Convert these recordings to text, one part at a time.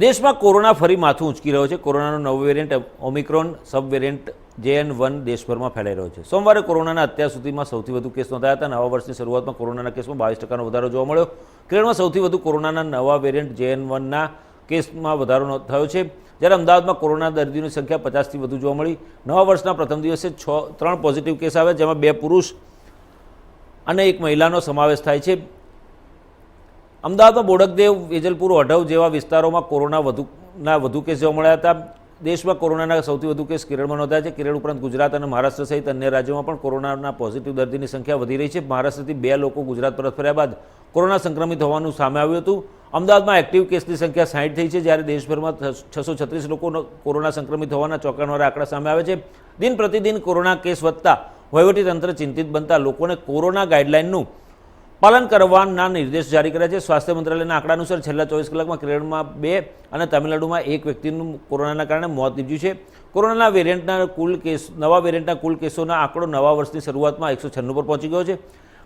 દેશમાં કોરોના ફરી માથું ઉંચકી રહ્યો છે. કોરોનાનો નવો variant Omicron sub variant JN one દેશભરમાં ફેલાઈ રહ્યો છે. સોમવારે કોરોનાના અત્યાર સુધીમાં સૌથી વધુ કેસ નોંધાયા હતા. નવા વર્ષની શરૂઆતમાં કોરોનાના કેસમાં બાવીસ ટકાનો વધારો જોવા મળ્યો. કેરળમાં સૌથી વધુ કોરોનાના નવા વેરિયન્ટ જેએન વનના કેસમાં વધારો થયો છે. જ્યારે અમદાવાદમાં કોરોના દર્દીઓની સંખ્યા પચાસથી વધુ જોવા મળી. નવા વર્ષના પ્રથમ દિવસે છ, ત્રણ પોઝિટિવ કેસ આવ્યા, જેમાં બે પુરુષ અને એક મહિલાનો સમાવેશ થાય છે. અમદાવાદમાં બોડકદેવ, વેજલપુર, ઓઢવ જેવા વિસ્તારોમાં કોરોના વધુના વધુ કેસ જોવા મળ્યા હતા. દેશમાં કોરોનાના સૌથી વધુ કેસ કેરળમાં નોંધાયા છે. કેરળ ઉપરાંત ગુજરાત અને મહારાષ્ટ્ર સહિત અન્ય રાજ્યોમાં પણ કોરોનાના પોઝિટિવ દર્દીની સંખ્યા વધી રહી છે. મહારાષ્ટ્રથી બે લોકો ગુજરાત પરત ફર્યા બાદ કોરોના સંક્રમિત હોવાનું સામે આવ્યું હતું. અમદાવાદમાં એક્ટિવ કેસની સંખ્યા સાહીઠ થઈ છે, જ્યારે દેશભરમાં છસો છત્રીસ લોકો કોરોના સંક્રમિત હોવાના ચોંકાવનારા આંકડા સામે આવે છે. દિન પ્રતિદિન કોરોના કેસ વધતા વહીવટીતંત્ર ચિંતિત બનતા લોકોને કોરોના ગાઈડલાઇનનું પાલન કરવાના નિર્દેશ જારી કર્યા છે. સ્વાસ્થ્ય મંત્રાલયના આંકડા અનુસાર છેલ્લા ચોવીસ કલાકમાં કેરળમાં બે અને તમિલનાડુમાં એક વ્યક્તિનું કોરોનાના કારણે મોત નીપજ્યું છે. કોરોનાના વેરિયન્ટના કુલ કેસ, નવા વેરિયન્ટના કુલ કેસોના આંકડો નવા વર્ષની શરૂઆતમાં એકસો છન્નું પર પહોંચી ગયો છે.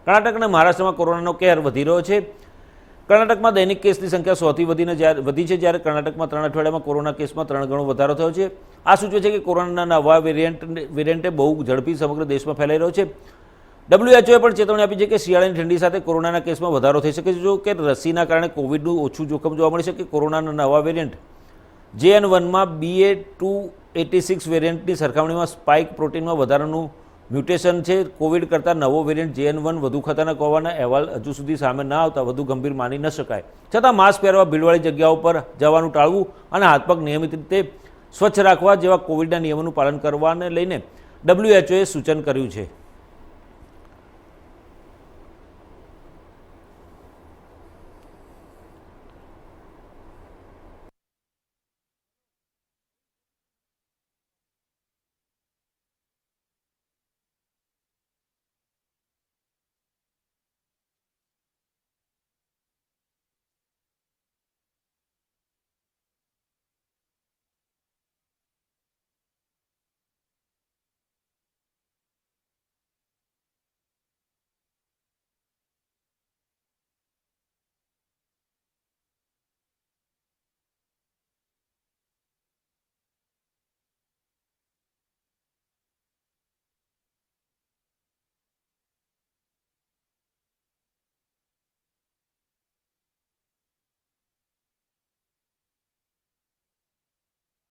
કર્ણાટક અને મહારાષ્ટ્રમાં કોરોનાનો કહેર વધી રહ્યો છે. કર્ણાટકમાં દૈનિક કેસની સંખ્યા સોથી વધીને જ્યારે વધી છે જ્યારે કર્ણાટકમાં ત્રણ અઠવાડિયામાં કોરોના કેસમાં ત્રણ ગણો વધારો થયો છે. આ સૂચવે છે કે કોરોનાના નવા વેરિયન્ટ, વેરિયન્ટે બહુ ઝડપી સમગ્ર દેશમાં ફેલાઈ રહ્યો છે. ડબ્લ્યુએચઓએ પણ ચેતવણી આપી છે કે શિયાળાની ઠંડી સાથે કોરોનાના કેસમાં વધારો થઈ શકે છે. જો કે રસીના કારણે કોવિડનું ઓછું જોખમ જોવા મળી શકે. કોરોનાના નવા વેરિયન્ટ જે એન વનમાં બીએ ટુ એટી સિક્સ વેરિયન્ટની સરખામણીમાં સ્પાઇક પ્રોટીનમાં વધારાનું મ્યુટેશન છે. કોવિડ કરતાં નવો વેરિયન્ટ જે એન વન વધુ ખતરનાક હોવાના અહેવાલ હજુ સુધી સામે ન આવતા વધુ ગંભીર માની ન શકાય. છતાં માસ્ક પહેરવા ભીડવાળી જગ્યાઓ પર જવાનું ટાળવું અને હાથ પગ નિયમિત રીતે સ્વચ્છ રાખવા જેવા કોવિડના નિયમોનું પાલન કરવાને લઈને ડબ્લ્યુએચઓએ સૂચન કર્યું છે.